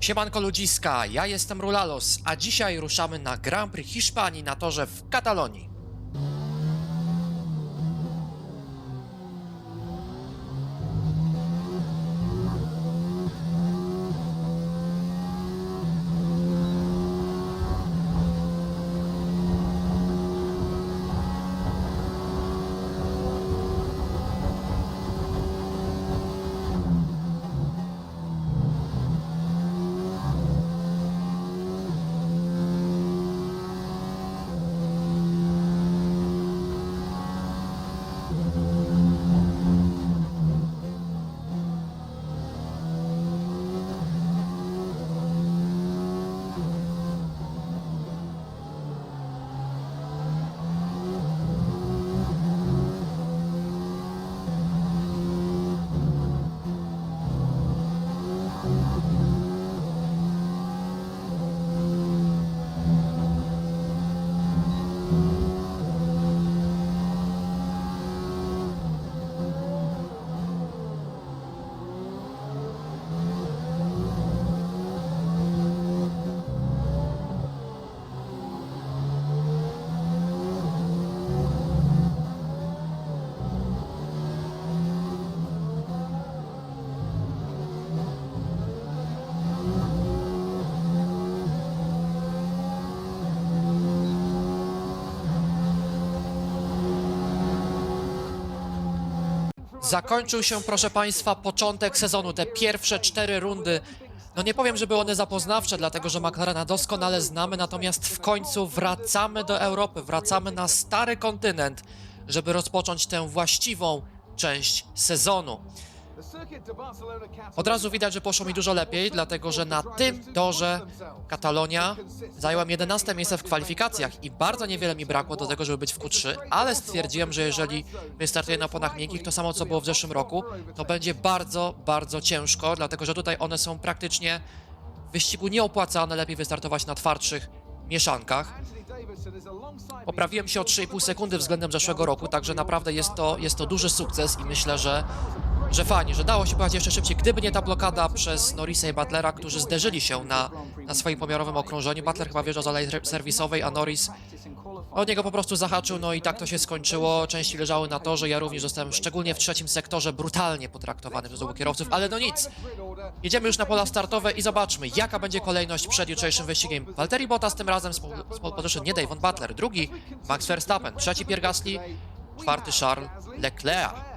Siemanko ludziska, ja jestem Rulalos, a dzisiaj ruszamy na Grand Prix Hiszpanii na torze w Katalonii. Zakończył się, proszę Państwa, początek sezonu, te pierwsze cztery rundy. No nie powiem, że były one zapoznawcze, dlatego że McLarena doskonale znamy, natomiast w końcu wracamy do Europy, wracamy na stary kontynent, żeby rozpocząć tę właściwą część sezonu. Od razu widać, że poszło mi dużo lepiej, dlatego że na tym torze Katalonia zająłem 11 miejsce w kwalifikacjach i bardzo niewiele mi brakło do tego, żeby być w Q3, ale stwierdziłem, że jeżeli wystartuję na oponach miękkich, to samo co było w zeszłym roku, to będzie bardzo, bardzo ciężko, dlatego że tutaj one są praktycznie w wyścigu nieopłacane, lepiej wystartować na twardszych mieszankach. Poprawiłem się o 3,5 sekundy względem zeszłego roku, także naprawdę jest to, jest to duży sukces i myślę, że, że fajnie, że dało się pojechać jeszcze szybciej. Gdyby nie ta blokada przez Norrisa i Butlera, którzy zderzyli się na, na swoim pomiarowym okrążeniu, Butler chyba wjeżdżał z alei serwisowej, a Norris od niego po prostu zahaczył, no i tak to się skończyło. Części leżały na torze, ja również zostałem szczególnie w trzecim sektorze brutalnie potraktowany przez obu kierowców, ale no nic. Jedziemy już na pola startowe i zobaczmy, jaka będzie kolejność przed jutrzejszym wyścigiem. Valtteri Bottas tym razem z pole- position, nie Davon Butler. Drugi Max Verstappen, trzeci Pierre czwarty Charles Leclerc.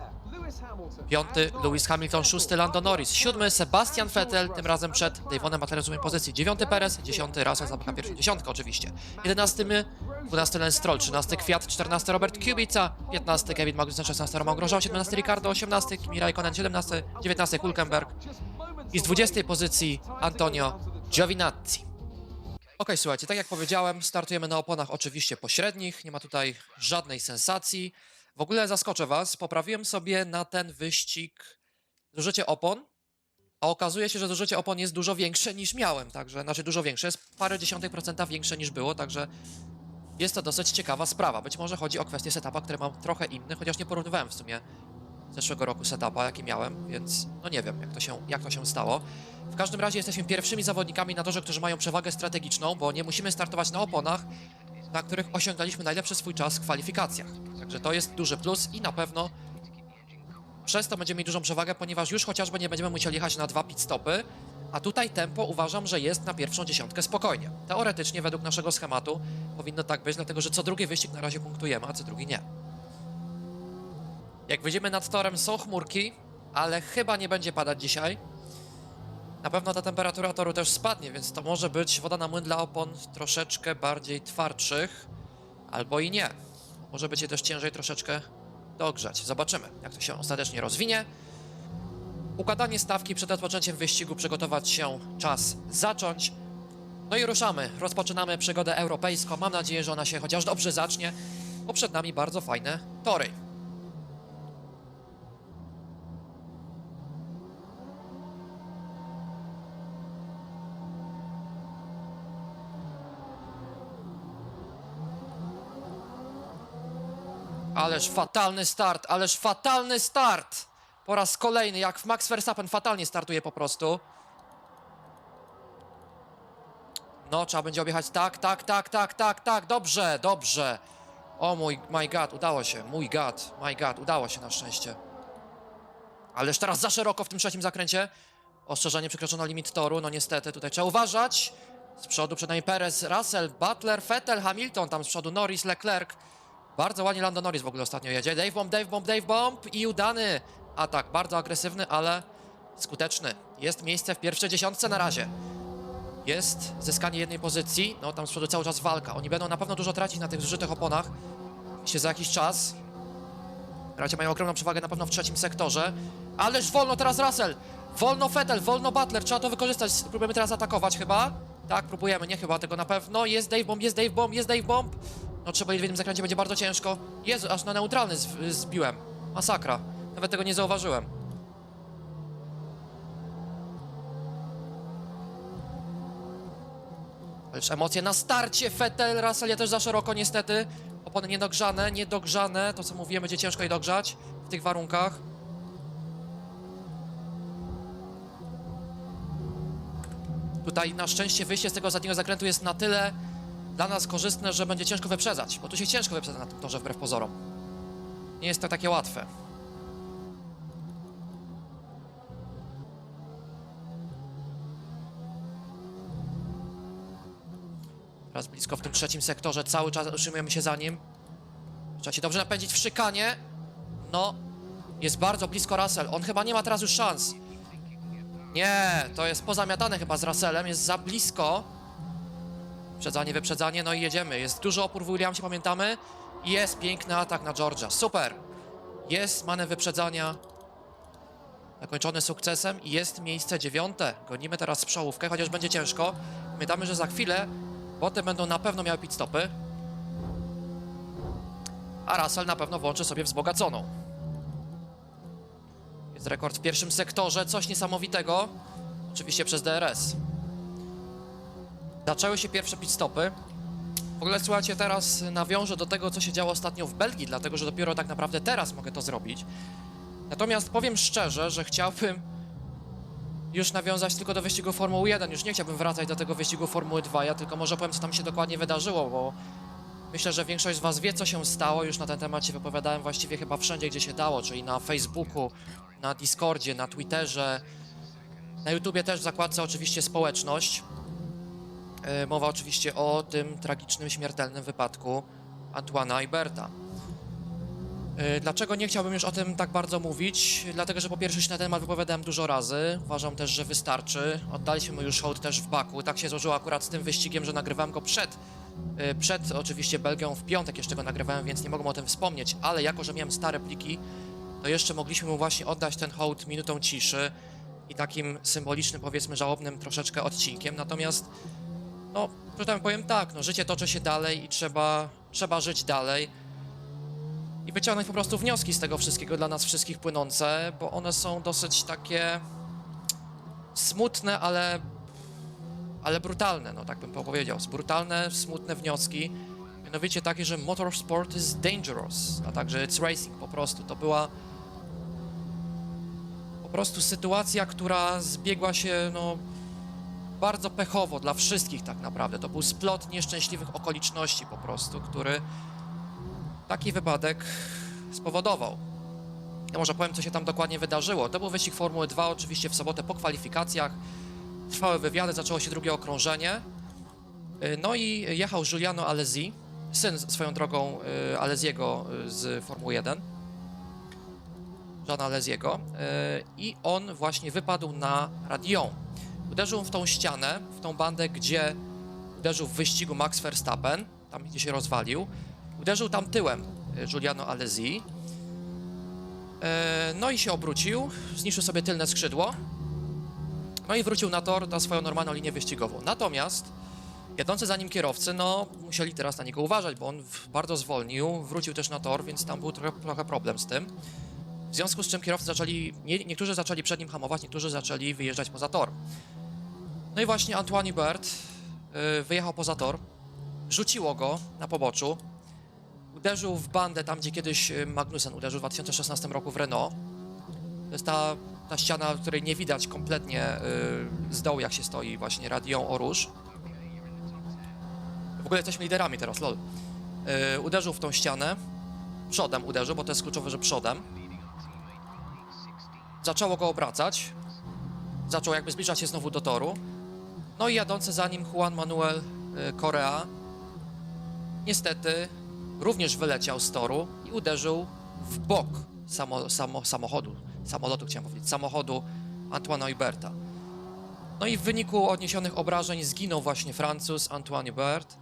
Piąty Lewis Hamilton, szósty Lando Norris, siódmy Sebastian Vettel, tym razem przed Davonem Butlerem w swoim pozycji, dziewiąty Perez, dziesiąty Russell zamyka pierwszą dziesiątkę oczywiście, jedenasty my, dwunasty Lance Stroll, trzynasty Kwiat, czternasty Robert Kubica, piętnasty Kevin Magnussen, szesnasty Roman Grosjean, siedemnasty Ricardo, osiemnasty Kimi Raikkonen, siedemnasty, dziewiętnasty Hulkenberg. I z dwudziestej pozycji Antonio Giovinazzi. Okej, słuchajcie, tak jak powiedziałem, startujemy na oponach oczywiście pośrednich, nie ma tutaj żadnej sensacji. W ogóle zaskoczę Was, poprawiłem sobie na ten wyścig zużycie opon, a okazuje się, że zużycie opon jest dużo większe niż miałem, także, znaczy dużo większe, jest parę dziesiątek procenta większe niż było, także jest to dosyć ciekawa sprawa. Być może chodzi o kwestię setupa, który mam trochę inny, chociaż nie porównywałem w sumie zeszłego roku setupa, jaki miałem, więc no nie wiem, jak to się, jak to się stało. W każdym razie jesteśmy pierwszymi zawodnikami na torze, którzy mają przewagę strategiczną, bo nie musimy startować na oponach, na których osiągnęliśmy najlepszy swój czas w kwalifikacjach. Także to jest duży plus i na pewno przez to będziemy mieć dużą przewagę, ponieważ już chociażby nie będziemy musieli jechać na dwa pit stopy, a tutaj tempo uważam, że jest na pierwszą dziesiątkę spokojnie. Teoretycznie według naszego schematu powinno tak być, dlatego że co drugi wyścig na razie punktujemy, a co drugi nie. Jak wyjdziemy nad torem są chmurki, ale chyba nie będzie padać dzisiaj. Na pewno ta temperatura toru też spadnie, więc to może być woda na młyn dla opon troszeczkę bardziej twardszych, albo i nie. Może być je też ciężej troszeczkę dogrzać. Zobaczymy, jak to się ostatecznie rozwinie. Układanie stawki przed rozpoczęciem wyścigu, przygotować się, czas zacząć. No i ruszamy. Rozpoczynamy przygodę europejską. Mam nadzieję, że ona się chociaż dobrze zacznie, bo przed nami bardzo fajne tory. Ależ fatalny start, ależ fatalny start! Po raz kolejny, jak Max Verstappen fatalnie startuje po prostu. No, trzeba będzie objechać. Tak, tak, tak, tak, tak, tak. Dobrze, dobrze. O mój, my god, udało się. Mój god, my god, udało się na szczęście. Ależ teraz za szeroko w tym trzecim zakręcie. Ostrzeżenie przekroczono limit toru, no niestety tutaj trzeba uważać. Z przodu przed nami Perez, Russell, Butler, Vettel, Hamilton, tam z przodu Norris, Leclerc. Bardzo ładnie Lando Norris w ogóle ostatnio jedzie. Dave Bomb, Dave Bomb, Dave Bomb i udany atak. Bardzo agresywny, ale skuteczny. Jest miejsce w pierwszej dziesiątce na razie. Jest zyskanie jednej pozycji. No tam z przodu cały czas walka. Oni będą na pewno dużo tracić na tych zużytych oponach. Myślę, za jakiś czas. Na razie mają ogromną przewagę na pewno w trzecim sektorze. Ależ wolno teraz Russell! Wolno Vettel, wolno Butler, trzeba to wykorzystać. Próbujemy teraz atakować chyba. Tak, próbujemy, nie chyba tego na pewno. Jest Dave Bomb, jest Dave Bomb, jest Dave Bomb. No trzeba jednym zakręcie będzie bardzo ciężko. Jezu, aż na neutralny z- zbiłem. Masakra. Nawet tego nie zauważyłem. Ależ emocje na starcie. Vettel, Russell, ja też za szeroko niestety. Opony niedogrzane, niedogrzane. To co mówiłem, będzie ciężko je dogrzać w tych warunkach. Tutaj na szczęście wyjście z tego ostatniego zakrętu jest na tyle dla nas korzystne, że będzie ciężko wyprzedzać, bo tu się ciężko wyprzedza na tym torze wbrew pozorom. Nie jest to takie łatwe. Teraz blisko w tym trzecim sektorze, cały czas utrzymujemy się za nim. Trzeba się dobrze napędzić w szykanie. No, jest bardzo blisko Russell. On chyba nie ma teraz już szans. Nie, to jest pozamiatane chyba z Russellem, jest za blisko. Wyprzedzanie, wyprzedzanie, no i jedziemy. Jest duży opór w Williamsie, pamiętamy. Jest piękny atak na Georgia. Super. Jest manewr wyprzedzania. Zakończony sukcesem i jest miejsce dziewiąte. Gonimy teraz przołówkę, chociaż będzie ciężko. Pamiętamy, że za chwilę boty będą na pewno miały pit stopy. A Russell na pewno włączy sobie wzbogaconą. Jest rekord w pierwszym sektorze, coś niesamowitego. Oczywiście przez DRS. Zaczęły się pierwsze pit stopy. W ogóle słuchajcie, teraz nawiążę do tego, co się działo ostatnio w Belgii, dlatego że dopiero tak naprawdę teraz mogę to zrobić. Natomiast powiem szczerze, że chciałbym już nawiązać tylko do wyścigu Formuły 1. Już nie chciałbym wracać do tego wyścigu Formuły 2. Ja tylko może powiem, co tam się dokładnie wydarzyło, bo myślę, że większość z Was wie, co się stało. Już na ten temat się wypowiadałem właściwie chyba wszędzie, gdzie się dało, czyli na Facebooku, na Discordzie, na Twitterze. Na YouTubie też w zakładce oczywiście społeczność. E, Mowa oczywiście o tym tragicznym, śmiertelnym wypadku Antoana Iberta. E, Dlaczego nie chciałbym już o tym tak bardzo mówić? Dlatego, że po pierwsze się na ten temat wypowiadałem dużo razy. Uważam też, że wystarczy. Oddaliśmy już hołd też w Baku. Tak się złożyło akurat z tym wyścigiem, że nagrywałem go przed, e, przed oczywiście Belgią. W piątek jeszcze go nagrywałem, więc nie mogłem o tym wspomnieć. Ale jako, że miałem stare pliki, to jeszcze mogliśmy mu właśnie oddać ten hołd minutą ciszy i takim symbolicznym, powiedzmy, żałobnym troszeczkę odcinkiem. Natomiast no, że tam powiem tak, no życie toczy się dalej i trzeba, trzeba żyć dalej i wyciągnąć po prostu wnioski z tego wszystkiego dla nas wszystkich płynące, bo one są dosyć takie smutne, ale, ale brutalne, no tak bym powiedział. Brutalne, smutne wnioski, mianowicie takie, że motorsport is dangerous, a także it's racing po prostu. To była po prostu sytuacja, która zbiegła się, no, bardzo pechowo dla wszystkich tak naprawdę. To był splot nieszczęśliwych okoliczności po prostu, który taki wypadek spowodował. Ja może powiem, co się tam dokładnie wydarzyło. To był wyścig Formuły 2, oczywiście w sobotę po kwalifikacjach. Trwały wywiady, zaczęło się drugie okrążenie. Y, No i jechał Giuliano Alesi, syn swoją drogą y, Alesiego y, z Formuły 1. Jeana Alesiego. I on właśnie wypadł na Radion. Uderzył w tą ścianę, w tą bandę, gdzie uderzył w wyścigu Max Verstappen, tam gdzie się rozwalił. Uderzył tam tyłem y, Giuliano Alesi. E, No i się obrócił, zniszczył sobie tylne skrzydło. No i wrócił na tor na swoją normalną linię wyścigową. Natomiast jadący za nim kierowcy, no musieli teraz na niego uważać, bo on bardzo zwolnił, wrócił też na tor, więc tam był trochę, trochę problem z tym. W związku z czym kierowcy zaczęli, nie, niektórzy zaczęli przed nim hamować, niektórzy zaczęli wyjeżdżać poza tor. No i właśnie Antoine Bert y, wyjechał poza tor, rzuciło go na poboczu, uderzył w bandę tam, gdzie kiedyś y, Magnussen uderzył w 2016 roku w Renault. To jest ta, ta ściana, której nie widać kompletnie y, z dołu, jak się stoi właśnie Radion Oruż. W ogóle jesteśmy liderami teraz, lol. Uderzył w tą ścianę. Przodem uderzył, bo to jest kluczowe, że przodem. Zaczęło go obracać. Zaczął jakby zbliżać się znowu do toru. No i jadący za nim Juan Manuel yy, Correa niestety również wyleciał z toru i uderzył w bok samo, samo, samochodu, samolotu chciałem powiedzieć, samochodu Antoana Huberta. No i w wyniku odniesionych obrażeń zginął właśnie Francuz Antoine Hubert,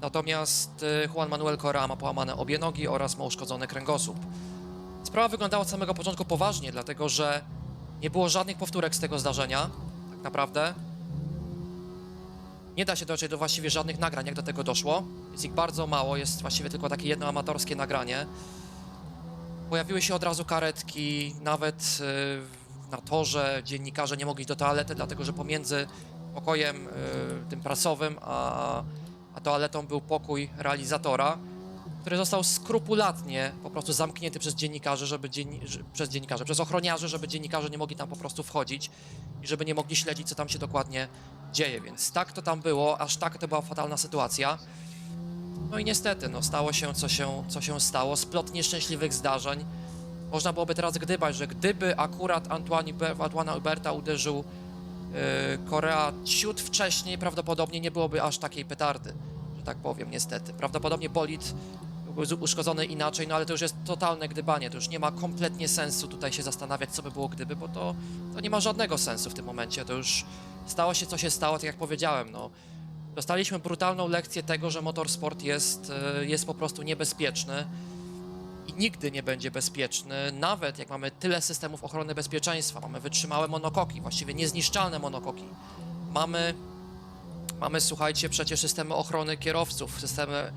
natomiast y, Juan Manuel Correa ma połamane obie nogi oraz ma uszkodzony kręgosłup. Sprawa wyglądała od samego początku poważnie, dlatego że nie było żadnych powtórek z tego zdarzenia, tak naprawdę. Nie da się dotrzeć do właściwie żadnych nagrań, jak do tego doszło. Jest ich bardzo mało, jest właściwie tylko takie jedno amatorskie nagranie. Pojawiły się od razu karetki, nawet y, na torze dziennikarze nie mogli iść do toalety, dlatego że pomiędzy pokojem y, tym prasowym a, a toaletą był pokój realizatora, który został skrupulatnie po prostu zamknięty przez dziennikarzy, żeby przez dziennikarzy, przez ochroniarzy, żeby dziennikarze nie mogli tam po prostu wchodzić i żeby nie mogli śledzić, co tam się dokładnie dzieje. Więc tak to tam było, aż tak to była fatalna sytuacja. No i niestety, no, stało się co, się, co się stało. Splot nieszczęśliwych zdarzeń. Można byłoby teraz gdybać, że gdyby akurat Antoine, Huberta uderzył yy, Korea ciut wcześniej, prawdopodobnie nie byłoby aż takiej petardy, że tak powiem, niestety. Prawdopodobnie bolid uszkodzony inaczej, no ale to już jest totalne gdybanie, to już nie ma kompletnie sensu tutaj się zastanawiać, co by było gdyby, bo to, to nie ma żadnego sensu w tym momencie, to już stało się, co się stało, tak jak powiedziałem, no. Dostaliśmy brutalną lekcję tego, że motorsport jest, e, jest po prostu niebezpieczny i nigdy nie będzie bezpieczny, nawet jak mamy tyle systemów ochrony bezpieczeństwa, mamy wytrzymałe monokoki, właściwie niezniszczalne monokoki, mamy, mamy słuchajcie, przecież systemy ochrony kierowców, systemy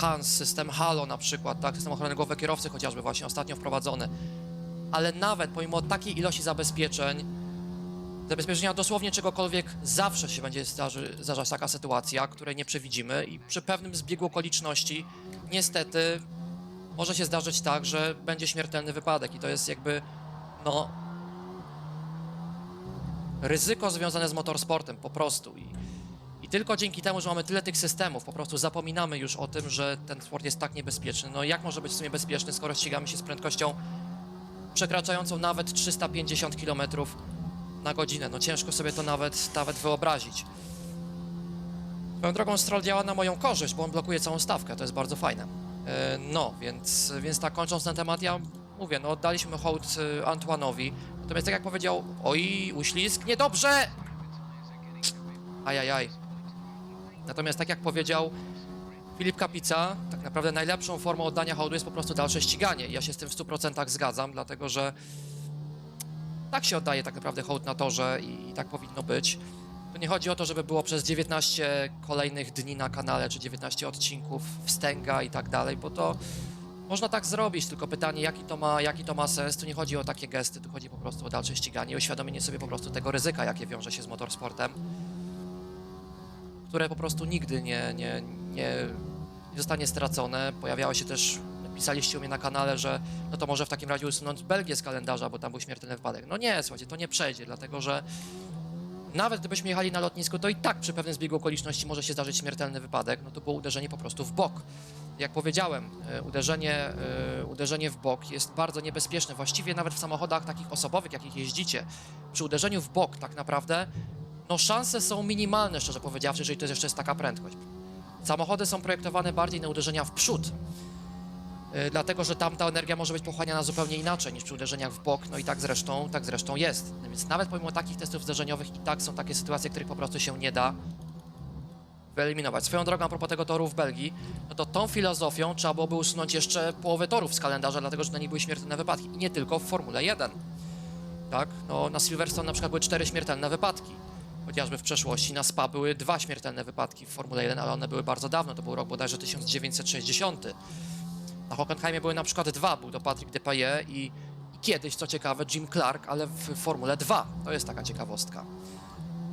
Hans, system Halo na przykład, tak, system ochrony głowy kierowcy chociażby właśnie ostatnio wprowadzony, ale nawet pomimo takiej ilości zabezpieczeń, zabezpieczenia dosłownie czegokolwiek, zawsze się będzie zdarzać taka sytuacja, której nie przewidzimy i przy pewnym zbiegu okoliczności niestety może się zdarzyć tak, że będzie śmiertelny wypadek i to jest jakby, no, ryzyko związane z motorsportem po prostu i tylko dzięki temu, że mamy tyle tych systemów, po prostu zapominamy już o tym, że ten sport jest tak niebezpieczny. No jak może być w sumie bezpieczny, skoro ścigamy się z prędkością przekraczającą nawet 350 km na godzinę. No ciężko sobie to nawet, nawet wyobrazić. Swoją drogą Stroll działa na moją korzyść, bo on blokuje całą stawkę, to jest bardzo fajne. E, No, więc, więc tak kończąc ten temat, ja mówię, no oddaliśmy hołd e, Antoanowi, natomiast tak jak powiedział, oj, uślizg, niedobrze! Ajajaj. Natomiast tak jak powiedział Filip Kapica, tak naprawdę najlepszą formą oddania hołdu jest po prostu dalsze ściganie. Ja się z tym w 100% zgadzam, dlatego że tak się oddaje tak naprawdę hołd na torze i, i tak powinno być. Tu nie chodzi o to, żeby było przez 19 kolejnych dni na kanale, czy 19 odcinków wstęga i tak dalej, bo to można tak zrobić, tylko pytanie, jaki to ma, jaki to ma sens. Tu nie chodzi o takie gesty, tu chodzi po prostu o dalsze ściganie i uświadomienie sobie po prostu tego ryzyka, jakie wiąże się z motorsportem, które po prostu nigdy nie, nie, nie, nie zostanie stracone. Pojawiało się też, pisaliście u mnie na kanale, że no to może w takim razie usunąć Belgię z kalendarza, bo tam był śmiertelny wypadek. No nie, słuchajcie, to nie przejdzie, dlatego że nawet gdybyśmy jechali na lotnisku, to i tak przy pewnym zbiegu okoliczności może się zdarzyć śmiertelny wypadek, no to było uderzenie po prostu w bok. Jak powiedziałem, e, uderzenie, e, uderzenie w bok jest bardzo niebezpieczne. Właściwie nawet w samochodach takich osobowych, jakich jeździcie, przy uderzeniu w bok tak naprawdę, no szanse są minimalne, szczerze powiedziawszy, jeżeli to jeszcze jest taka prędkość. Samochody są projektowane bardziej na uderzenia w przód, e, dlatego że tam ta energia może być pochłaniana zupełnie inaczej niż przy uderzeniach w bok, no i tak zresztą, tak zresztą jest. Więc nawet pomimo takich testów zderzeniowych i tak są takie sytuacje, których po prostu się nie da wyeliminować. Swoją drogą a propos tego toru w Belgii, no to tą filozofią trzeba byłoby usunąć jeszcze połowę torów z kalendarza, dlatego że na nich były śmiertelne wypadki i nie tylko w Formule 1. Tak? No, na Silverstone na przykład były cztery śmiertelne wypadki. Chociażby w przeszłości na Spa były dwa śmiertelne wypadki w Formule 1, ale one były bardzo dawno, to był rok bodajże 1960. Na Hockenheimie były na przykład dwa, był to Patrick Depailler i, i kiedyś, co ciekawe, Jim Clark, ale w Formule 2. To jest taka ciekawostka.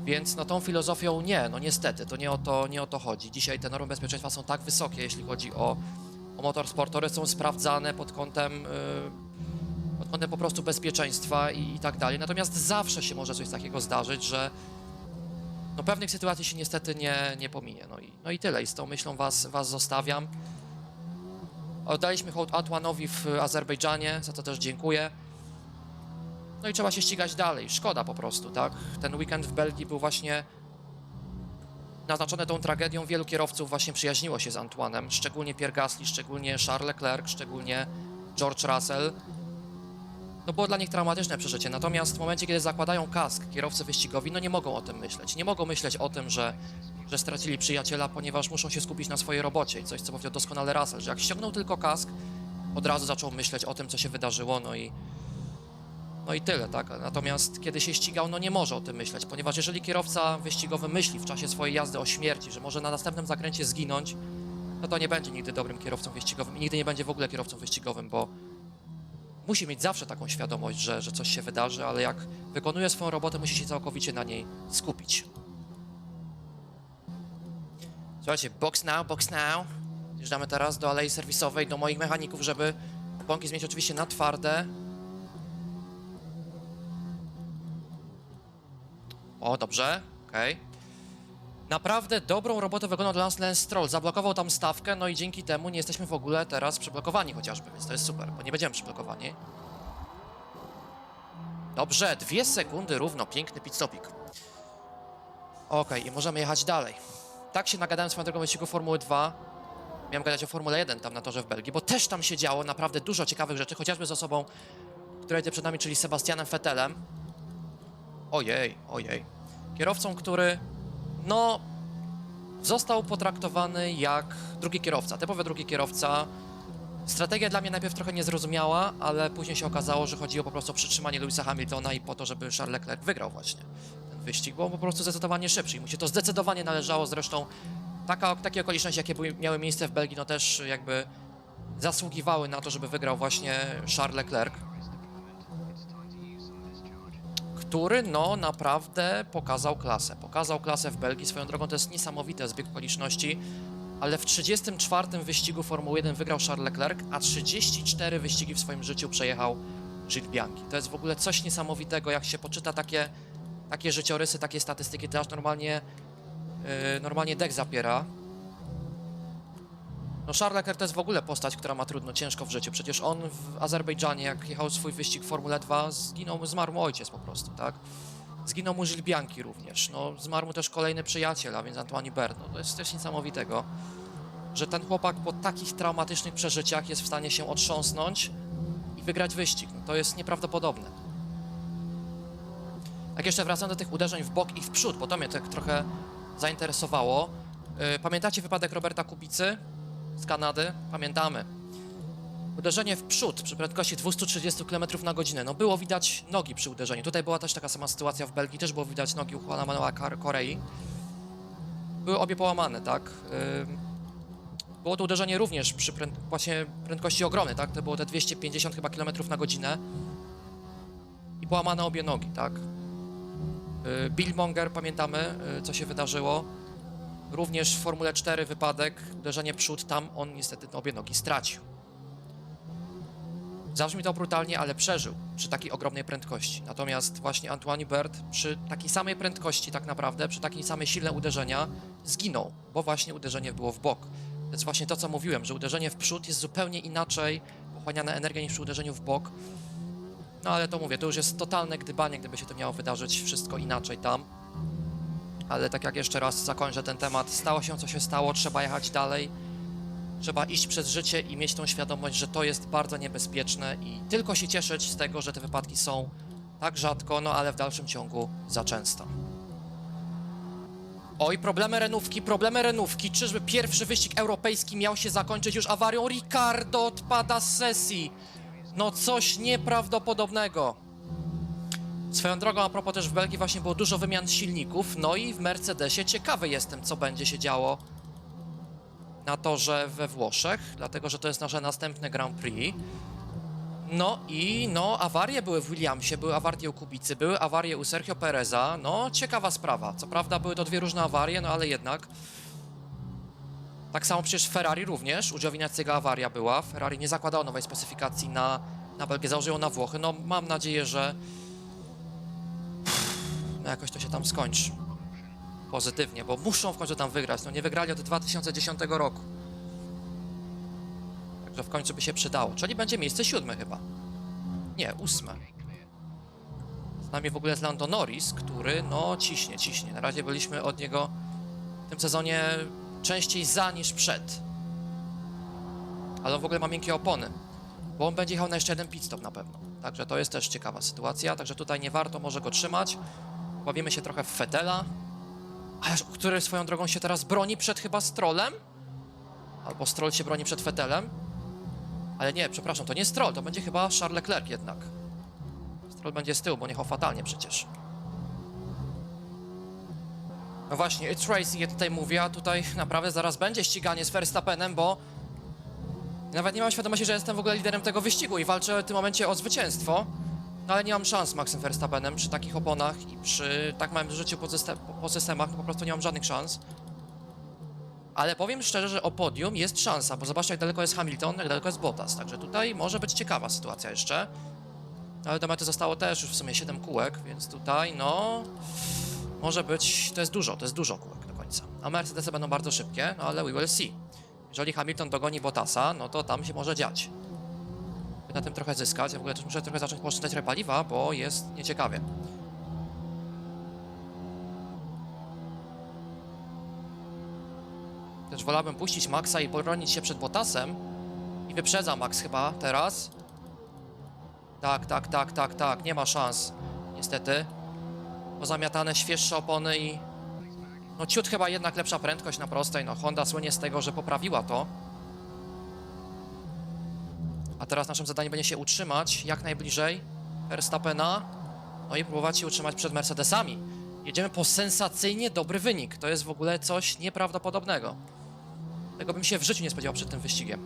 Więc no tą filozofią nie, no niestety, to nie o to, nie o to chodzi. Dzisiaj te normy bezpieczeństwa są tak wysokie, jeśli chodzi o, o motorsport, one są sprawdzane pod kątem, yy, pod kątem po prostu bezpieczeństwa i, i tak dalej. Natomiast zawsze się może coś takiego zdarzyć, że no pewnych sytuacji się niestety nie, nie pominie. No i, no i tyle. I z tą myślą was, was zostawiam. Oddaliśmy hołd Atłanowi w Azerbejdżanie, za to też dziękuję. No i trzeba się ścigać dalej. Szkoda po prostu, tak? Ten weekend w Belgii był właśnie naznaczony tą tragedią. Wielu kierowców właśnie przyjaźniło się z Antoinem, szczególnie Pierre Gasly, szczególnie Charles Leclerc, szczególnie George Russell. No było dla nich traumatyczne przeżycie. Natomiast w momencie, kiedy zakładają kask kierowcy wyścigowi, no nie mogą o tym myśleć. Nie mogą myśleć o tym, że, że stracili przyjaciela, ponieważ muszą się skupić na swojej robocie. I coś, co powiedział doskonale Russell, że jak ściągnął tylko kask, od razu zaczął myśleć o tym, co się wydarzyło, no i no i tyle, tak? Natomiast kiedy się ścigał, no nie może o tym myśleć, ponieważ jeżeli kierowca wyścigowy myśli w czasie swojej jazdy o śmierci, że może na następnym zakręcie zginąć, no to nie będzie nigdy dobrym kierowcą wyścigowym i nigdy nie będzie w ogóle kierowcą wyścigowym, bo musi mieć zawsze taką świadomość, że, że coś się wydarzy, ale jak wykonuje swoją robotę, musi się całkowicie na niej skupić. Słuchajcie, box now, box now. Jeżdżamy teraz do alei serwisowej, do moich mechaników, żeby bąki zmienić oczywiście na twarde. O, dobrze, okej. Naprawdę dobrą robotę wykonał dla nas Lance Stroll. Zablokował tam stawkę, no i dzięki temu nie jesteśmy w ogóle teraz przyblokowani chociażby, więc to jest super, bo nie będziemy przyblokowani. Dobrze, dwie sekundy równo, piękny pit stopik. Okej, i możemy jechać dalej. Tak się nagadałem swoją drogą wyścigu Formuły 2. Miałem gadać o Formule 1 tam na torze w Belgii, bo też tam się działo naprawdę dużo ciekawych rzeczy, chociażby z osobą, która jedzie przed nami, czyli Sebastianem Vettelem. Ojej, ojej. Kierowcą, który, no, został potraktowany jak drugi kierowca, typowy drugi kierowca. Strategia dla mnie najpierw trochę niezrozumiała, ale później się okazało, że chodziło po prostu o przytrzymanie Lewisa Hamiltona i po to, żeby Charles Leclerc wygrał właśnie ten wyścig, bo on po prostu zdecydowanie szybszy i mu się to zdecydowanie należało. Zresztą taka, takie okoliczności, jakie miały miejsce w Belgii, no też jakby zasługiwały na to, żeby wygrał właśnie Charles Leclerc który no naprawdę pokazał klasę. Pokazał klasę w Belgii. Swoją drogą to jest niesamowite zbieg okoliczności, ale w 34 wyścigu Formuły 1 wygrał Charles Leclerc, a 34 wyścigi w swoim życiu przejechał Gilles Bianchi. To jest w ogóle coś niesamowitego, jak się poczyta takie, takie życiorysy, takie statystyki, to aż normalnie, yy, normalnie dek zapiera. No Charles Leclerc to jest w ogóle postać, która ma trudno, ciężko w życiu. Przecież on w Azerbejdżanie, jak jechał swój wyścig Formule 2, zginął, zmarł mu ojciec po prostu, tak? Zginął mu Bianchi również. No, zmarł mu też kolejny przyjaciel, a więc Antoine Berno. To jest coś niesamowitego, że ten chłopak po takich traumatycznych przeżyciach jest w stanie się otrząsnąć i wygrać wyścig. No, to jest nieprawdopodobne. Jak jeszcze wracam do tych uderzeń w bok i w przód, bo to mnie tak trochę zainteresowało. Yy, Pamiętacie wypadek Roberta Kubicy? Z Kanady, pamiętamy. Uderzenie w przód przy prędkości 230 km na godzinę. No było widać nogi przy uderzeniu. Tutaj była też taka sama sytuacja w Belgii, też było widać nogi u Juana Manuela Korei. Były obie połamane, tak. Było to uderzenie również przy pręd- właśnie prędkości ogromnej, tak. To było te 250 chyba km na godzinę. I połamane obie nogi, tak. Bill Monger, pamiętamy, yy, co się wydarzyło. Również w Formule 4 wypadek, uderzenie przód, tam on niestety obie nogi stracił. Zabrzmi to brutalnie, ale przeżył przy takiej ogromnej prędkości. Natomiast właśnie Antoine Bert przy takiej samej prędkości tak naprawdę, przy takiej samej silne uderzenia zginął, bo właśnie uderzenie było w bok. To jest właśnie to, co mówiłem, że uderzenie w przód jest zupełnie inaczej pochłaniana energia niż przy uderzeniu w bok. No ale to mówię, to już jest totalne gdybanie, gdyby się to miało wydarzyć wszystko inaczej tam ale tak jak jeszcze raz zakończę ten temat, stało się co się stało, trzeba jechać dalej, trzeba iść przez życie i mieć tą świadomość, że to jest bardzo niebezpieczne i tylko się cieszyć z tego, że te wypadki są tak rzadko, no ale w dalszym ciągu za często. Oj, problemy renówki, problemy renówki. Czyżby pierwszy wyścig europejski miał się zakończyć już awarią? Ricardo odpada z sesji. No coś nieprawdopodobnego. Swoją drogą, a propos też w Belgii właśnie było dużo wymian silników, no i w Mercedesie ciekawy jestem, co będzie się działo na torze we Włoszech, dlatego że to jest nasze następne Grand Prix. No i no, awarie były w Williamsie, były awarie u Kubicy, były awarie u Sergio Pereza, no ciekawa sprawa. Co prawda były to dwie różne awarie, no ale jednak. Tak samo przecież Ferrari również, u Giovinazziego awaria była. Ferrari nie zakładało nowej specyfikacji na, na Belgię, założyło na Włochy. No mam nadzieję, że no jakoś to się tam skończy. pozytywnie, bo muszą w końcu tam wygrać. No nie wygrali od 2010 roku. Także w końcu by się przydało. Czyli będzie miejsce siódme chyba. Nie, ósme. Z nami w ogóle jest Lando Norris, który no ciśnie, ciśnie. Na razie byliśmy od niego w tym sezonie częściej za niż przed. Ale on w ogóle ma miękkie opony, bo on będzie jechał na jeszcze jeden pit stop na pewno. Także to jest też ciekawa sytuacja, także tutaj nie warto może go trzymać. Bawimy się trochę w Fetela, Ależ, który swoją drogą się teraz broni przed chyba Strollem? Albo Stroll się broni przed Fetelem? Ale nie, przepraszam, to nie Stroll, to będzie chyba Charles Leclerc jednak. Stroll będzie z tyłu, bo nie jechał fatalnie przecież. No właśnie, It's Racing, ja tutaj mówię, a tutaj naprawdę zaraz będzie ściganie z Verstappenem, bo nawet nie mam świadomości, że jestem w ogóle liderem tego wyścigu i walczę w tym momencie o zwycięstwo. No ale nie mam szans z Maxem Verstappenem przy takich oponach i przy tak małym życiu po, system, po, po systemach, no po prostu nie mam żadnych szans. Ale powiem szczerze, że o podium jest szansa, bo zobaczcie jak daleko jest Hamilton, jak daleko jest Bottas, także tutaj może być ciekawa sytuacja jeszcze. Ale do mety zostało też już w sumie 7 kółek, więc tutaj no... Może być, to jest dużo, to jest dużo kółek do końca. A Mercedesy będą bardzo szybkie, no ale we will see. Jeżeli Hamilton dogoni Bottasa, no to tam się może dziać. Na tym trochę zyskać. Ja w ogóle też muszę trochę zacząć poszczędzać repaliwa, bo jest nieciekawie. Też wolałbym puścić Maxa i bronić się przed Bottasem. I wyprzedza Max chyba teraz. Tak, tak, tak, tak, tak. Nie ma szans. Niestety. Pozamiatane świeższe opony i... No ciut chyba jednak lepsza prędkość na prostej. No Honda słynie z tego, że poprawiła to. A teraz naszym zadaniem będzie się utrzymać jak najbliżej Verstappena. No i próbować się utrzymać przed Mercedesami. Jedziemy po sensacyjnie dobry wynik. To jest w ogóle coś nieprawdopodobnego. Tego bym się w życiu nie spodziewał przed tym wyścigiem.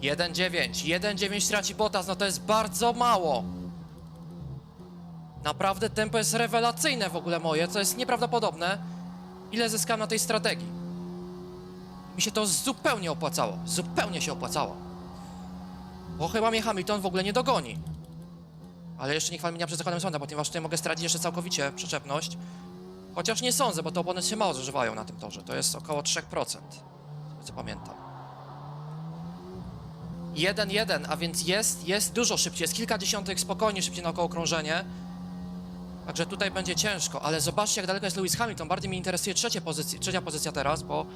1-9. 1-9 traci Bottas. No to jest bardzo mało. Naprawdę tempo jest rewelacyjne w ogóle moje, co jest nieprawdopodobne. Ile zyskałem na tej strategii. Mi się to zupełnie opłacało. Zupełnie się opłacało. Bo chyba mnie Hamilton w ogóle nie dogoni. Ale jeszcze nie chwal mnie przed zakładem sąda, ponieważ tutaj mogę stracić jeszcze całkowicie przyczepność. Chociaż nie sądzę, bo te opony się mało zużywają na tym torze. To jest około 3%. z tego Co pamiętam. 1-1, a więc jest, jest dużo szybciej. Jest kilka dziesiątych spokojnie szybciej na około okrążenie. Także tutaj będzie ciężko, ale zobaczcie jak daleko jest Lewis Hamilton. Bardziej mnie interesuje trzecia pozycja, trzecia pozycja teraz, bo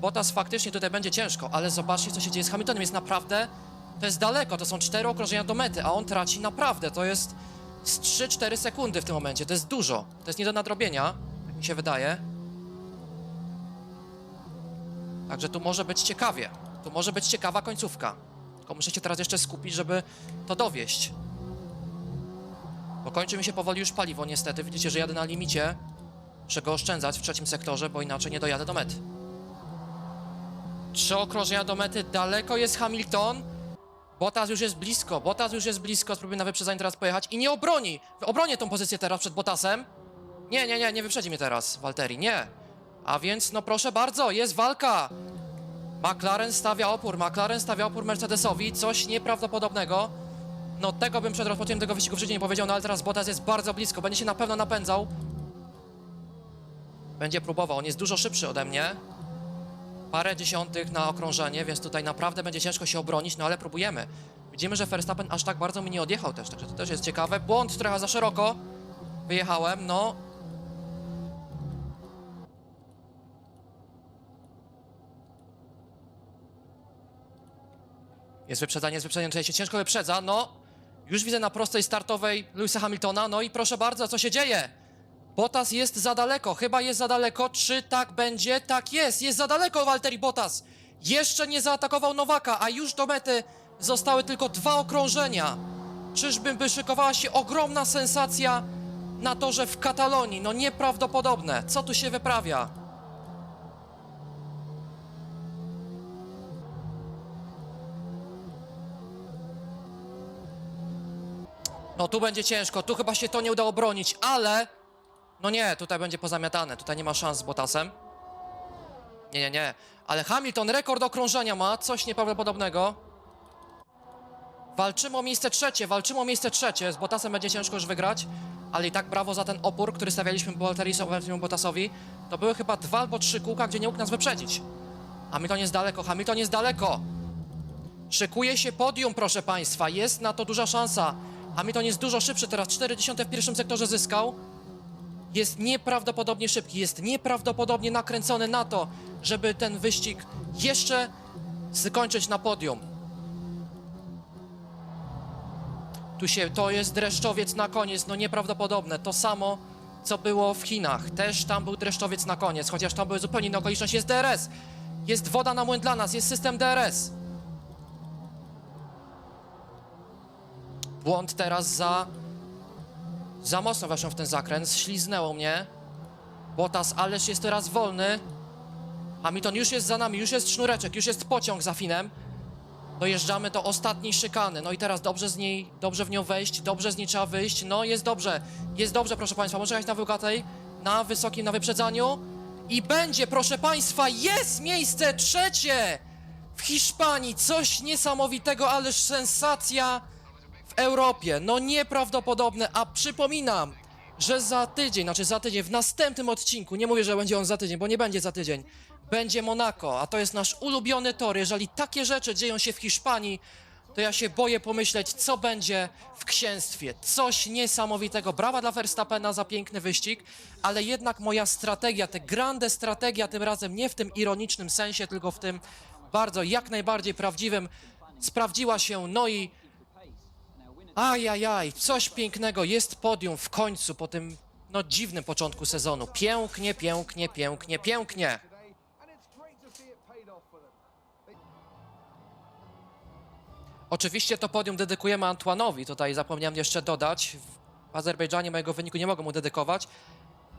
Bottas faktycznie tutaj będzie ciężko, ale zobaczcie co się dzieje z Hamiltonem. Jest naprawdę, to jest daleko, to są cztery okrążenia do mety, a on traci naprawdę, to jest z 3-4 sekundy w tym momencie, to jest dużo. To jest nie do nadrobienia, tak mi się wydaje. Także tu może być ciekawie, tu może być ciekawa końcówka. Tylko muszę się teraz jeszcze skupić, żeby to dowieść. Bo kończy mi się powoli już paliwo niestety. Widzicie, że jadę na limicie. Muszę go oszczędzać w trzecim sektorze, bo inaczej nie dojadę do mety. Trzy okrążenia do mety, daleko jest Hamilton. Bottas już jest blisko, Bottas już jest blisko, spróbuję na wyprzedzanie teraz pojechać i nie obroni. Obronię tą pozycję teraz przed Bottasem. Nie, nie, nie, nie wyprzedzi mnie teraz, Walteri, nie. A więc, no proszę bardzo, jest walka. McLaren stawia opór, McLaren stawia opór Mercedesowi, coś nieprawdopodobnego. No tego bym przed rozpoczęciem tego wyścigu w życiu nie powiedział, no ale teraz Bottas jest bardzo blisko, będzie się na pewno napędzał. Będzie próbował, on jest dużo szybszy ode mnie. Parę dziesiątych na okrążenie, więc tutaj naprawdę będzie ciężko się obronić, no ale próbujemy. Widzimy, że Verstappen aż tak bardzo mi nie odjechał też, także to też jest ciekawe. Błąd trochę za szeroko. Wyjechałem, no. Jest wyprzedzanie, jest wyprzedzanie, tutaj się ciężko wyprzedza, no. Już widzę na prostej startowej Lewisa Hamiltona, no i proszę bardzo, co się dzieje? Bottas jest za daleko, chyba jest za daleko. Czy tak będzie? Tak jest, jest za daleko Walteri Bottas. Jeszcze nie zaatakował Nowaka, a już do mety zostały tylko dwa okrążenia. Czyżby wyszykowała się ogromna sensacja na torze w Katalonii? No nieprawdopodobne. Co tu się wyprawia? No tu będzie ciężko, tu chyba się to nie udało bronić, ale... No nie, tutaj będzie pozamiatane, tutaj nie ma szans z Bottasem. Nie, nie, nie. Ale Hamilton rekord okrążenia ma, coś nieprawdopodobnego. Walczymy o miejsce trzecie, walczymy o miejsce trzecie. Z Bottasem będzie ciężko już wygrać. ale i tak brawo za ten opór, który stawialiśmy Walterisowi Bottasowi. To były chyba dwa albo trzy kółka, gdzie nie mógł nas wyprzedzić. Hamilton jest daleko, Hamilton jest daleko. Szykuje się podium, proszę Państwa, jest na to duża szansa. Hamilton jest dużo szybszy teraz, 40 w pierwszym sektorze zyskał. Jest nieprawdopodobnie szybki, jest nieprawdopodobnie nakręcony na to, żeby ten wyścig jeszcze skończyć na podium. Tu się, to jest dreszczowiec na koniec, no nieprawdopodobne. To samo, co było w Chinach. Też tam był dreszczowiec na koniec, chociaż tam były zupełnie inne okoliczności. Jest DRS, jest woda na młyn dla nas, jest system DRS. Błąd teraz za... Za mocno weszłem w ten zakręt, śliznęło mnie. Bottas, ależ jest teraz wolny. Hamilton już jest za nami, już jest sznureczek, już jest pociąg za Finem. Dojeżdżamy do ostatniej szykany. No i teraz dobrze z niej, dobrze w nią wejść, dobrze z niej trzeba wyjść. No jest dobrze, jest dobrze, proszę Państwa. Może jechać na wygatej, na wysokim, na wyprzedzaniu. I będzie, proszę Państwa, jest miejsce trzecie w Hiszpanii. Coś niesamowitego, ależ sensacja Europie. No nieprawdopodobne, a przypominam, że za tydzień, znaczy za tydzień, w następnym odcinku, nie mówię, że będzie on za tydzień, bo nie będzie za tydzień, będzie Monako, a to jest nasz ulubiony tor. Jeżeli takie rzeczy dzieją się w Hiszpanii, to ja się boję pomyśleć, co będzie w księstwie. Coś niesamowitego. Brawa dla Verstappena za piękny wyścig, ale jednak moja strategia, te grande strategia, tym razem nie w tym ironicznym sensie, tylko w tym bardzo, jak najbardziej prawdziwym, sprawdziła się. No i Ajajaj, coś pięknego, jest podium w końcu po tym no dziwnym początku sezonu. Pięknie, pięknie, pięknie, pięknie. Oczywiście to podium dedykujemy Antoanowi, tutaj zapomniałem jeszcze dodać. W Azerbejdżanie mojego wyniku nie mogę mu dedykować,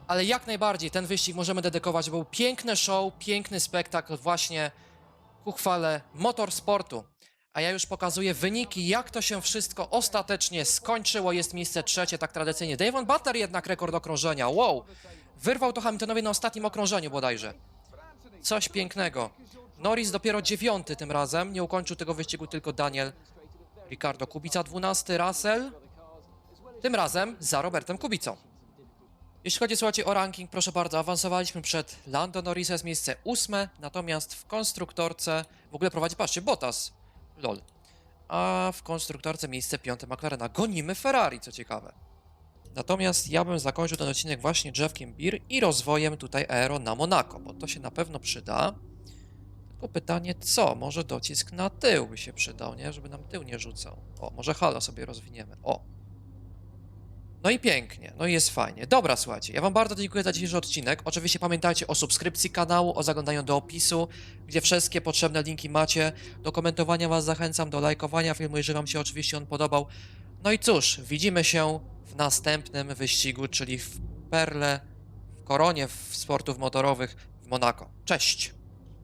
ale jak najbardziej ten wyścig możemy dedykować. Był piękny show, piękny spektakl właśnie ku chwale motorsportu. A ja już pokazuję wyniki, jak to się wszystko ostatecznie skończyło. Jest miejsce trzecie, tak tradycyjnie. Davon Butler jednak rekord okrążenia. Wow! Wyrwał to Hamiltonowi na ostatnim okrążeniu bodajże. Coś pięknego. Norris dopiero dziewiąty tym razem. Nie ukończył tego wyścigu tylko Daniel Ricardo Kubica 12, Russell. Tym razem za Robertem Kubicą. Jeśli chodzi, słuchajcie, o ranking, proszę bardzo, awansowaliśmy przed Lando Norrisem z miejsce ósme, natomiast w konstruktorce w ogóle prowadzi, patrzcie, Bottas. Lol. A w konstruktorce miejsce piąte McLarena. Gonimy Ferrari, co ciekawe. Natomiast ja bym zakończył ten odcinek właśnie drzewkiem BIR i rozwojem tutaj Aero na Monaco, bo to się na pewno przyda. Tylko pytanie, co? Może docisk na tył by się przydał, nie? Żeby nam tył nie rzucał. O, może halo sobie rozwiniemy. O. No i pięknie, no i jest fajnie. Dobra, słuchajcie, ja wam bardzo dziękuję za dzisiejszy odcinek. Oczywiście pamiętajcie o subskrypcji kanału, o zaglądaniu do opisu, gdzie wszystkie potrzebne linki macie. Do komentowania was zachęcam, do lajkowania filmu, jeżeli wam się oczywiście on podobał. No i cóż, widzimy się w następnym wyścigu, czyli w Perle, w Koronie w sportów motorowych w Monako. Cześć!